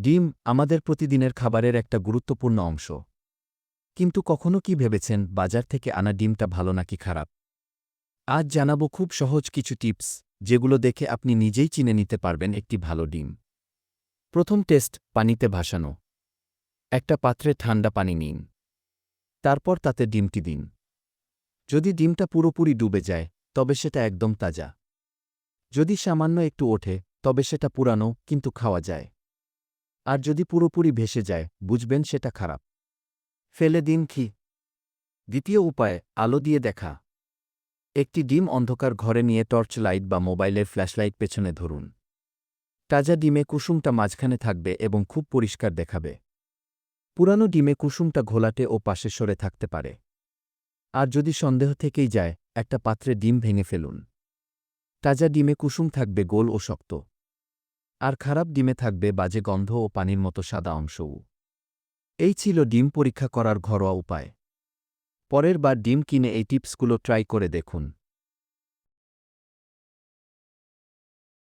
ডিম আমাদের প্রতিদিনের খাবারের একটা গুরুত্বপূর্ণ অংশ। কিন্তু কখনো কি ভেবেছেন বাজার থেকে আনা ডিমটা ভালো নাকি খারাপ? আজ জানাব খুব সহজ কিছু টিপস, যেগুলো দেখে আপনি নিজেই চিনে নিতে পারবেন একটি ভালো ডিম। প্রথম টেস্ট, পানিতে ভাসানো। একটা পাত্রে ঠান্ডা পানি নিন। তারপর তাতে ডিমটি দিন। যদি ডিমটা পুরোপুরি ডুবে যায়, তবে সেটা একদম তাজা। যদি সামান্য একটু ওঠে, তবে সেটা পুরানো, কিন্তু খাওয়া যায়। আর যদি পুরোপুরি ভেসে যায়, বুঝবেন সেটা খারাপ। ফেলে দিন কি দ্বিতীয় উপায়, আলো দিয়ে দেখা। একটি ডিম অন্ধকার ঘরে নিয়ে টর্চ লাইট বা মোবাইলের ফ্ল্যাশলাইট পেছনে ধরুন। তাজা ডিমে কুসুমটা মাঝখানে থাকবে এবং খুব পরিষ্কার দেখাবে। পুরানো ডিমে কুসুমটা ঘোলাটে ও পাশে সরে থাকতে পারে। আর যদি সন্দেহ থেকেই যায়, একটা পাত্রে ডিম ভেঙে ফেলুন। তাজা ডিমে কুসুম থাকবে গোল ও শক্ত। আর খারাপ ডিমে থাকবে বাজে গন্ধ ও পানির মতো সাদা অংশও। এই ছিল ডিম পরীক্ষা করার ঘরোয়া উপায়। পরের বার ডিম কিনে এই টিপসগুলো ট্রাই করে দেখুন।